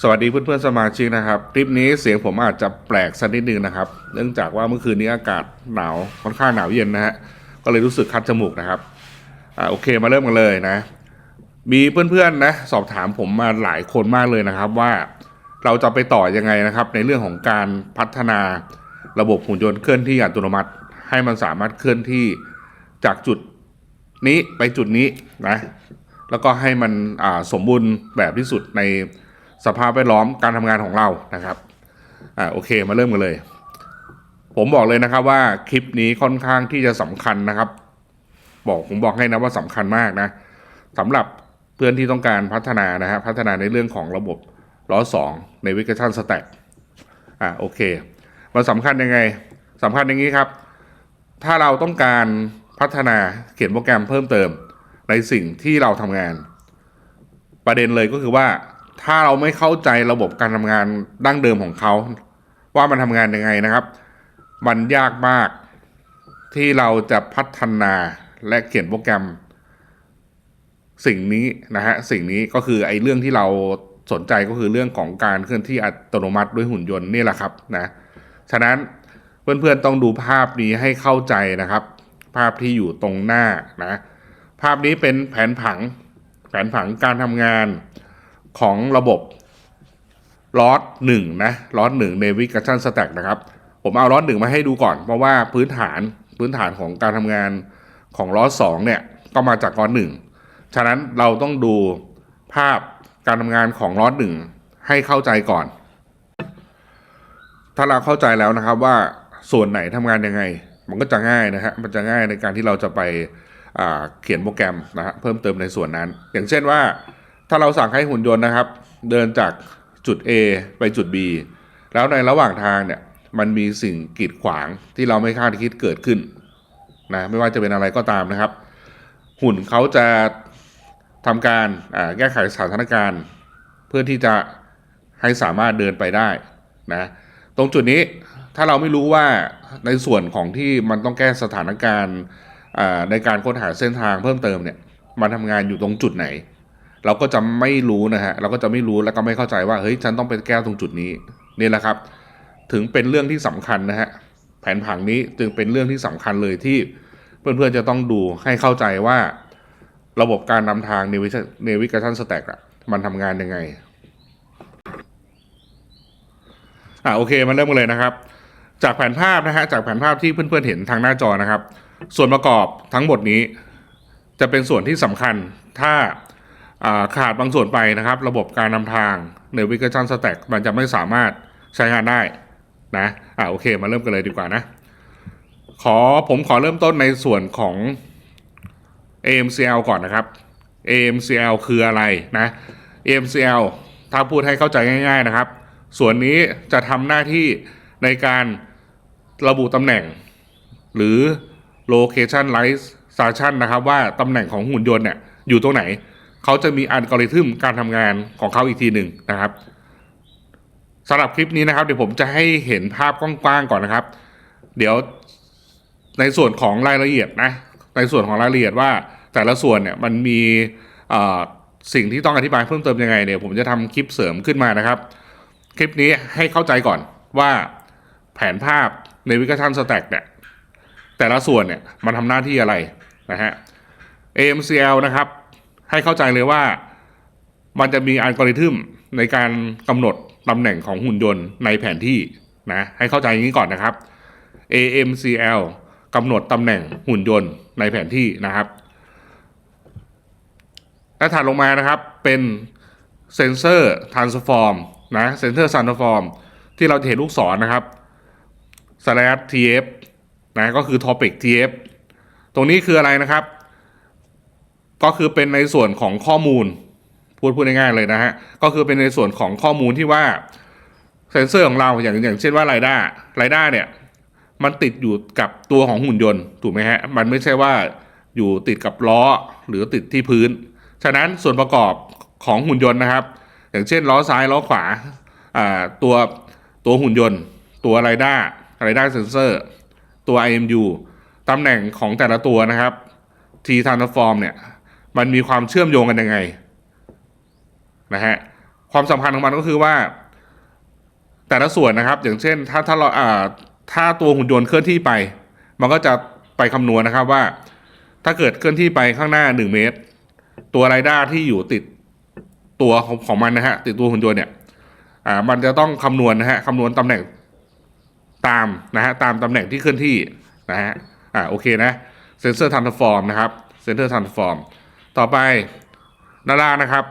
สวัสดีเพื่อนๆสมาชิกนะครับ คลิปนี้เสียงผมอาจจะแปลกสักนิดนึงนะครับ เนื่องจากว่าเมื่อคืนนี้อากาศหนาวค่อนข้างหนาวเย็นนะฮะก็เลยรู้สึกคัดจมูกนะครับอ่าโอเคมาเริ่มกันเลยนะ มีเพื่อนๆนะสอบถามผมมาหลายคนมากเลยนะครับ ว่าเราจะไปต่อยังไงนะครับ ในเรื่องของการพัฒนาระบบหุ่นยนต์เคลื่อนที่อัตโนมัติ ให้มันสามารถเคลื่อนที่จากจุดนี้ไปจุดนี้นะแล้วก็ให้มันสมบูรณ์แบบที่สุดใน สภาพแวดล้อมการทำงานของเรานะครับอ่าโอเคมาเริ่มกันเลย ผมบอกเลยนะครับว่าคลิปนี้ค่อนข้างที่จะสำคัญนะครับ บอกผมบอกให้นะว่าสำคัญมากนะสำหรับเพื่อนที่ต้องการพัฒนานะฮะพัฒนาในเรื่องของระบบล้อสองในวิกชันสแต็กอ่าโอเค มันสำคัญยังไงสำคัญอย่างนี้ครับ ถ้าเราต้องการพัฒนาเขียนโปรแกรมเพิ่มเติมในสิ่งที่เราทำงาน ประเด็นเลยก็คือว่า ถ้าเราไม่เข้าใจระบบการทำงานดั้งเดิมของเขา ว่ามันทำงานยังไงนะครับ มันยากมากที่เราจะพัฒนาและเขียนโปรแกรม สิ่งนี้นะฮะสิ่งนี้ก็คือไอ้เรื่องที่เราสนใจก็คือเรื่องของการเคลื่อนที่อัตโนมัติด้วยหุ่นยนต์นี่แหละครับนะฉะนั้นเพื่อนๆต้องดูภาพนี้ให้เข้าใจนะครับ ภาพที่อยู่ตรงหน้านะภาพนี้เป็นแผนผังแผนผังการทำงาน ของระบบลอตหนึ่งนะลอตหนึ่งในวิกชันสแต็กนะครับ ผมเอาลอตหนึ่งมาให้ดูก่อน เพราะว่าพื้นฐานพื้นฐานของการทำงานของลอตสองเนี่ย ก็มาจากลอตหนึ่งฉะนั้นเราต้องดูภาพการทำงานของลอตหนึ่งให้เข้าใจก่อน ถ้าเราเข้าใจแล้วนะครับว่าส่วนไหนทำงานยังไง มันก็จะง่ายนะฮะมันจะง่ายในการที่เราจะไปเขียนโปรแกรมนะฮะเพิ่มเติมในส่วนนั้น อย่างเช่นว่า ถ้าเราสั่งให้หุ่นยนต์นะครับ เดินจากจุด A ไปจุด B แล้วในระหว่างทางเนี่ยมันมีสิ่งกีดขวางที่เราไม่คาดคิดเกิดขึ้นนะไม่ว่าจะเป็นอะไรก็ตามนะครับ หุ่นเขาจะทำการแก้ไขสถานการณ์ เพื่อที่จะให้สามารถเดินไปได้นะตรงจุดนี้ถ้าเราไม่รู้ว่าในส่วนของที่มันต้องแก้สถานการณ์ในการค้นหาเส้นทางเพิ่มเติมเนี่ยมันทำงานอยู่ตรงจุดไหน เราก็จะไม่รู้นะฮะเราก็จะไม่รู้แล้วก็ไม่เข้าใจว่าเฮ้ยฉันต้องไปแก้ตรงจุดนี้นี่แหละครับ ถึงเป็นเรื่องที่สำคัญนะฮะแผนผังนี้จึงเป็นเรื่องที่สำคัญเลยที่เพื่อนๆจะต้องดูให้เข้าใจว่าระบบการนำทางในวิในวิกชันสแต็กอะมันทำงานยังไง อ่าโอเคมาเริ่มกันเลยนะครับ จากแผนภาพนะฮะจากแผนภาพที่เพื่อนๆเห็นทางหน้าจอนะครับ ส่วนประกอบทั้งหมดนี้ จะเป็นส่วนที่สำคัญถ้า ขาดบางส่วนไปนะครับ ระบบการนำทางในวิกชันสแต็กมันจะไม่สามารถใช้งานได้นะอ่าโอเค มาเริ่มกันเลยดีกว่านะ ขอผมขอเริ่มต้นในส่วนของ AMCL ก่อนนะครับ AMCL คืออะไรนะ AMCL ถ้าพูดให้เข้าใจง่าย ๆนะครับ ส่วนนี้จะทำหน้าที่ในการระบุตำแหน่ง หรือ location station นะครับ ว่าตำแหน่งของหุ่นยนต์เนี่ยอยู่ตรงไหน เขาจะมีอัลกอริทึมการทำงานของเขาอีกทีหนึ่งนะครับสำหรับคลิปนี้นะครับ เดี๋ยวผมจะให้เห็นภาพกว้างๆก่อนนะครับ เดี๋ยวในส่วนของรายละเอียดนะในส่วนของรายละเอียดว่าแต่ละส่วนเนี่ยมันมีสิ่งที่ต้องอธิบายเพิ่มเติมยังไงเนี่ยผมจะทำคลิปเสริมขึ้นมานะครับ คลิปนี้ให้เข้าใจก่อนว่าแผนภาพในวิกชันสแต็กเนี่ยแต่ละส่วนเนี่ยมันทำหน้าที่อะไรนะฮะ AMCL นะครับ ให้เข้าใจเลยว่า มันจะมีอัลกอริทึมในการกำหนดตำแหน่งของหุ่นยนต์ในแผนที่นะให้เข้าใจอย่างนี้ก่อนนะครับ AMCL กำหนดตำแหน่งหุ่นยนต์ในแผนที่นะครับ และถัดลงมานะครับเป็นเซนเซอร์ transform นะเซนเซอร์ transform ที่เราเห็นลูกศรนะครับ slash tf นะก็คือ topic tf ตรงนี้คืออะไรนะครับ ก็คือเป็นในส่วนของข้อมูล พูดพูดง่ายๆเลยนะฮะ ก็คือเป็นในส่วนของข้อมูลที่ว่าเซนเซอร์ของเราอย่างอย่างเช่นว่าไรด้าไรด้าเนี่ย มันติดอยู่กับตัวของหุ่นยนต์ถูกไหมฮะ มันไม่ใช่ว่าอยู่ติดกับล้อหรือติดที่พื้น ฉะนั้นส่วนประกอบของหุ่นยนต์นะครับ อย่างเช่นล้อซ้ายล้อขวาอ่าตัวตัวหุ่นยนต์ ตัวไรด้าไรด้าเซนเซอร์ตัว IMU ตำแหน่งของแต่ละตัวนะครับ T transform เนี่ย มันมีความเชื่อมโยงกันยังไงนะฮะความสำคัญของมันก็คือว่า แต่ละส่วนนะครับ อย่างเช่น ถ้าถ้าเราอ่าถ้าตัวหุ่นยนต์เคลื่อนที่ไป มันก็จะไปคำนวณนะครับว่า ถ้าเกิดเคลื่อนที่ไปข้างหน้า 1 เมตร ตัวไรด้าที่อยู่ติดตัวของของมันนะฮะติดตัวหุ่นยนต์เนี่ยอ่ามันจะต้องคำนวณนะฮะคำนวณตำแหน่งตามนะฮะตามตำแหน่งที่เคลื่อนที่นะฮะอ่าโอเคนะเซนเซอร์ทันฟอร์มนะครับเซนเซอร์ทันฟอร์ม ต่อไปนารานะครับ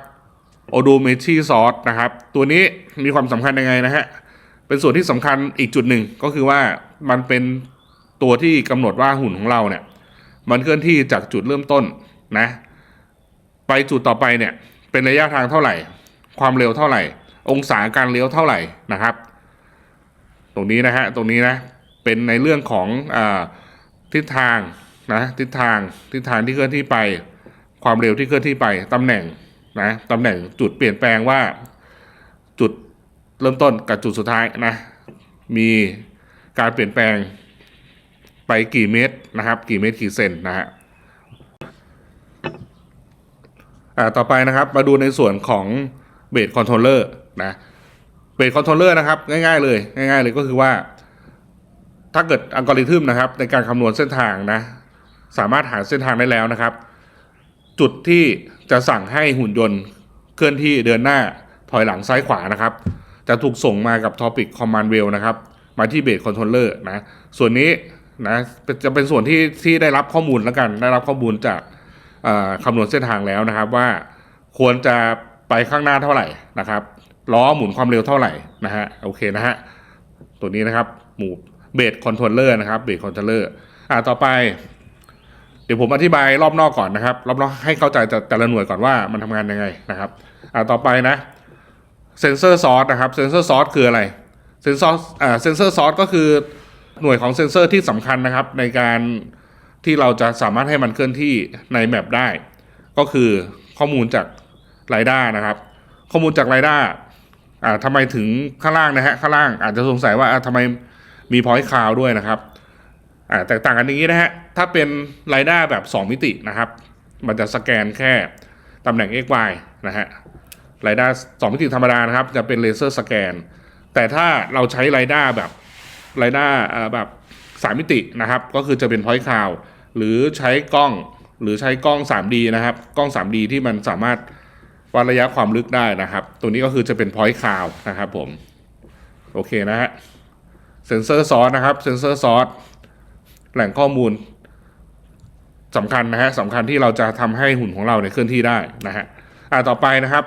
โอดูเมชีซอสนะครับ ตัวนี้มีความสำคัญยังไงนะฮะ เป็นส่วนที่สำคัญอีกจุดหนึ่งก็คือว่ามันเป็นตัวที่กำหนดว่าหุ่นของเราเนี่ย มันเคลื่อนที่จากจุดเริ่มต้นนะ ไปจุดต่อไปเนี่ย เป็นระยะทางเท่าไหร่ ความเร็วเท่าไหร่ องศาการเลี้ยวเท่าไหร่นะครับ ตรงนี้นะฮะตรงนี้นะเป็นในเรื่องของอทิศทางนะทิศทางทิศทางที่เคลื่อนที่ไป ความเร็วที่เคลื่อนที่ไปตำแหน่งนะตำแหน่งจุดเปลี่ยนแปลงว่าจุดเริ่มต้นกับจุดสุดท้ายนะมีการเปลี่ยนแปลงไปกี่เมตรนะครับ กี่เมตรกี่เซนนะฮะอ่าต่อไปนะครับมาดูในส่วนของเบสคอนโทรลเลอร์นะเบสคอนโทรลเลอร์นะครับง่ายๆเลยง่ายๆเลยก็คือว่า ถ้าเกิดอัลกอริทึมนะครับในการคำนวณเส้นทางนะสามารถหาเส้นทางได้แล้วนะครับ จุดที่จะสั่งให้หุ่นยนต์ เคลื่อนที่เดินหน้าถอยหลังซ้ายขวานะครับ จะถูกส่งมากับ Topic Command Wheel นะครับ มาที่ Base Controller นะ ส่วนนี้นะจะเป็นส่วนที่ที่ได้รับข้อมูลแล้วกัน ได้รับข้อมูลจากคำนวณเส้นทางแล้วนะครับว่าควรจะไปข้างหน้าเท่าไหร่นะครับล้อหมุนความเร็วเท่าไหร่นะฮะโอเคนะฮะตัวนี้นะครับหมู่เบสคอนโทรลเลอร์นะครับเบสคอนโทรลเลอร์อ่าต่อไป ดี๋ยวผมอธิบายรอบนอกก่อนนะครับ รอบนอกให้เข้าใจแต่แต่ละหน่วยก่อนว่ามันทำงานยังไงนะครับอ่าต่อไปนะเซนเซอร์ซอสนะครับเซนเซอร์ซอสคืออะไรเซนเซอร์อ่าเซนเซอร์ซอสก็คือหน่วยของเซนเซอร์ที่สำคัญนะครับ ในการที่เราจะสามารถให้มันเคลื่อนที่ในแมปได้ ก็คือข้อมูลจากไรด้านะครับ ข้อมูลจากไรด้าอ่าทำไมถึงข้างล่างนะฮะข้างล่างอาจจะสงสัยว่าอ่าทำไมมีพอยต์คาวด้วยนะครับ อ่าแตกต่างกันอย่างนี้นะฮะ ถ้าเป็นไรด้าแบบ 2 มิตินะครับ มันจะสแกนแค่ตำแหน่ง x y นะฮะไรด้า2มิติธรรมดานะครับ จะเป็นเลเซอร์สแกน แต่ถ้าเราใช้ไรด้าแบบไรด้าแบบ3มิตินะครับ ก็คือจะเป็นพอยต์คาวหรือใช้กล้องหรือใช้กล้อง 3D นะครับ กล้อง 3D ที่มันสามารถวัดระยะความลึกได้นะครับ ตัวนี้ก็คือจะเป็นพอยต์คาวนะครับผม โอเคนะฮะ เซนเซอร์ซอสนะครับ เซนเซอร์ซอส แหล่งข้อมูลสำคัญนะฮะสำคัญที่เราจะทำให้หุ่นของเราเนี่ยเคลื่อนที่ได้นะฮะอ่าต่อไปนะครับ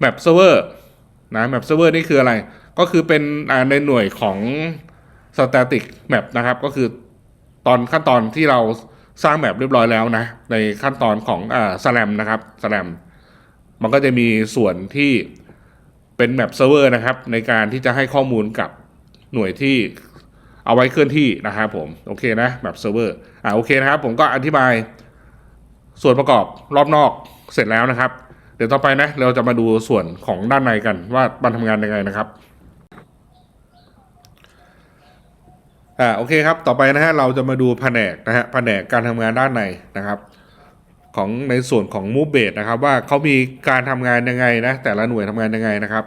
แมปเซิร์ฟเวอร์นะแมปเซิร์ฟเวอร์นี่คืออะไร ก็คือเป็นในหน่วยของ static map นะครับ ก็คือตอนขั้นตอนที่เราสร้างแมปเรียบร้อยแล้วนะ ในขั้นตอนของอ่า SLAM นะครับ SLAM มันก็จะมีส่วนที่เป็นแมปเซิร์ฟเวอร์นะครับ ในการที่จะให้ข้อมูลกับหน่วยที่ เอาไว้เคลื่อนที่นะครับผมโอเคนะแบบเซิร์ฟเวอร์อ่าโอเคนะครับผมก็อธิบายส่วนประกอบรอบนอกเสร็จแล้วนะครับ เดี๋ยวต่อไปนะเราจะมาดูส่วนของด้านในกันว่ามันทำงานยังไงนะครับอ่าโอเคครับต่อไปนะฮะเราจะมาดูแผนกนะฮะแผนกการทำงานด้านในนะครับของในส่วนของ Move b a s e นะครับว่าเขามีการทำงานยังไงนะแต่ละหน่วยทำงานยังไงนะครับ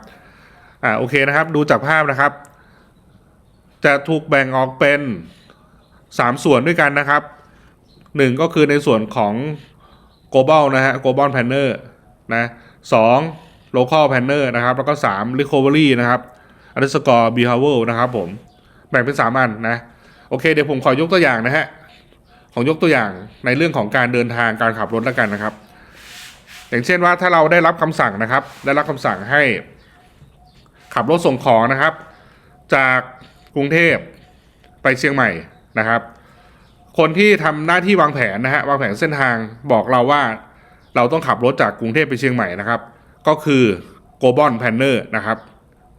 อ่าโอเคนะครับ ดูจากภาพนะครับ จะถูกแบ่งออกเป็น 3 ส่วนด้วยกันนะครับ 1 ก็คือในส่วนของ global นะฮะ global planner นะสอง local planner นะครับ แล้วก็ 3 recovery นะครับ underscore behavior นะครับผม แบ่งเป็น 3 อันนะ โอเค เดี๋ยวผมขอยกตัวอย่างนะฮะ ของยกตัวอย่างในเรื่องของการเดินทางการขับรถแล้วกันนะครับ อย่างเช่นว่าถ้าเราได้รับคำสั่งนะครับ ได้รับคำสั่งให้ขับรถส่งของนะครับ จาก กรุงเทพไปเชียงใหม่นะครับ คนที่ทำหน้าที่วางแผนนะฮะวางแผนเส้นทางบอกเราว่าเราต้องขับรถจากกรุงเทพไปเชียงใหม่นะครับ ก็คือ global planner นะครับ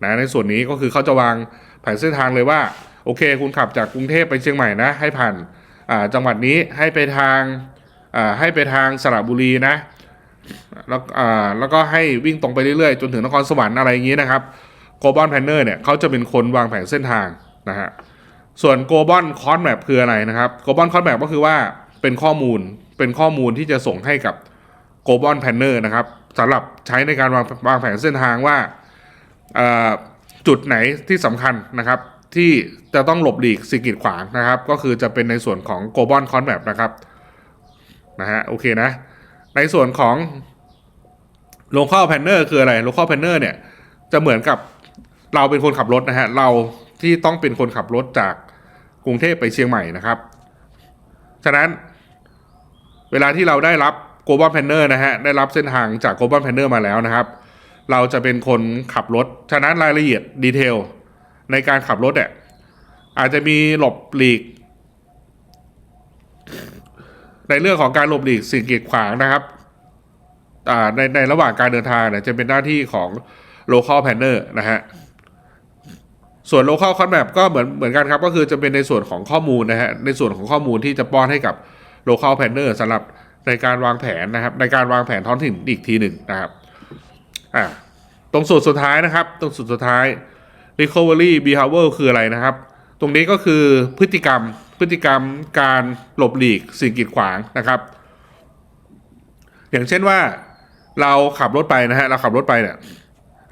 นะในส่วนนี้ก็คือเขาจะวางแผนเส้นทางเลยว่า โอเค คุณขับจากกรุงเทพไปเชียงใหม่นะ ให้ผ่านจังหวัดนี้ให้ไปทางให้ไปทางสระบุรีนะแล้วแล้วก็ให้วิ่งตรงไปเรื่อยๆ จนถึงนครสวรรค์อะไรอย่างนี้นะครับ global planner เนี่ยเขาจะเป็นคนวางแผนเส้นทางนะฮะส่วน global cost map คืออะไรนะครับ global cost map ก็คือว่าเป็นข้อมูลเป็นข้อมูลที่จะส่งให้กับ global planner นะครับสำหรับใช้ในการวางวางแผนเส้นทางว่าจุดไหนที่สำคัญนะครับ ที่จะต้องหลบหลีกสิ่งกีดขวางนะครับ ก็คือจะเป็นในส่วนของ global conmap นะครับนะฮะโอเคนะ ในส่วนของ local planner คืออะไร local planner เนี่ยจะเหมือนกับ เราเป็นคนขับรถนะฮะเราที่ต้องเป็นคนขับรถจากกรุงเทพไปเชียงใหม่นะครับ ฉะนั้นเวลาที่เราได้รับ global planner นะฮะได้รับเส้นทางจาก global planner มาแล้วนะครับ เราจะเป็นคนขับรถ ฉะนั้นรายละเอียดดีเทลในการขับรถเนี่ยอาจจะมีหลบหลีก ในเรื่องของการหลบหลีกสิ่งกีดขวางนะครับอ่ในในระหว่างการเดินทางเนี่ยจะเป็นหน้าที่ของ local planner นะฮะ ส่วน local conmap ก็เหมือนเหมือนกันครับ ก็คือจะเป็นในส่วนของข้อมูลนะฮะในส่วนของข้อมูลที่จะป้อนให้กับ local planner สำหรับในการวางแผนนะครับ ในการวางแผนท้องถิ่นอีกทีหนึ่งนะครับอ่าตรงส่วนสุดท้ายนะครับ ตรงส่วนสุดท้าย recovery behavior คืออะไรนะครับ ตรงนี้ก็คือพฤติกรรมพฤติกรรมการหลบหลีกสิ่งกีดขวางนะครับ อย่างเช่นว่าเราขับรถไปนะฮะเราขับรถไปเนี่ย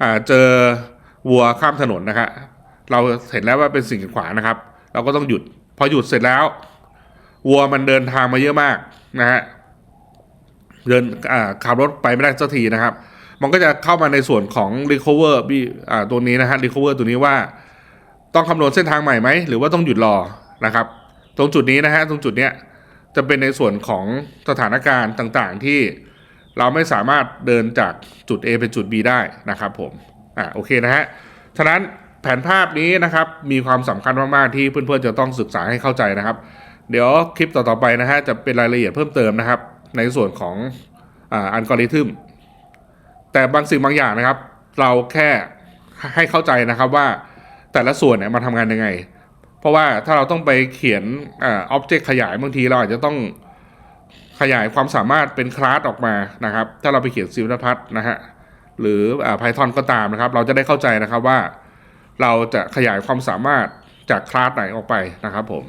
อ่าเจอวัวข้ามถนนนะฮะ เราเห็นแล้วว่าเป็นสิ่งขวางนะครับ เราก็ต้องหยุด พอหยุดเสร็จแล้ววัวมันเดินทางมาเยอะมากนะฮะเดินขับรถไปไม่ได้สักทีนะครับ มันก็จะเข้ามาในส่วนของ recover อตัวนี้นะฮะ recover ตัวนี้ว่า ต้องคำนวณเส้นทางใหม่ไหม หรือว่าต้องหยุดรอนะครับ ตรงจุดนี้นะฮะตรงจุดเนี้ยจะเป็นในส่วนของสถานการณ์ต่างๆ ที่เราไม่สามารถเดินจากจุด A ไปจุด B ได้นะครับผมอ่าโอเคนะฮะฉะนั้น แผนภาพนี้นะครับมีความสำคัญมาก ๆ ที่เพื่อนๆจะต้องศึกษาให้เข้าใจนะครับ เดี๋ยวคลิปต่อ ๆ ไปนะฮะจะเป็นรายละเอียดเพิ่มเติมนะครับ ในส่วนของอัลกอริทึมแต่บางสิ่งบางอย่างนะครับ เราแค่ให้เข้าใจนะครับว่าแต่ละส่วนเนี่ยมาทำงานยังไง เพราะว่าถ้าเราต้องไปเขียนอ่าอ็อบเจกต์ขยายบางทีเราอาจจะต้องขยายความสามารถเป็นคลาสออกมานะครับ ถ้าเราไปเขียนซิลพัทนะฮะหรืออ่า Python ก็ตามนะครับ เราจะได้เข้าใจนะครับว่า เราจะขยายความสามารถจากคลาสไหนออกไปนะครับผม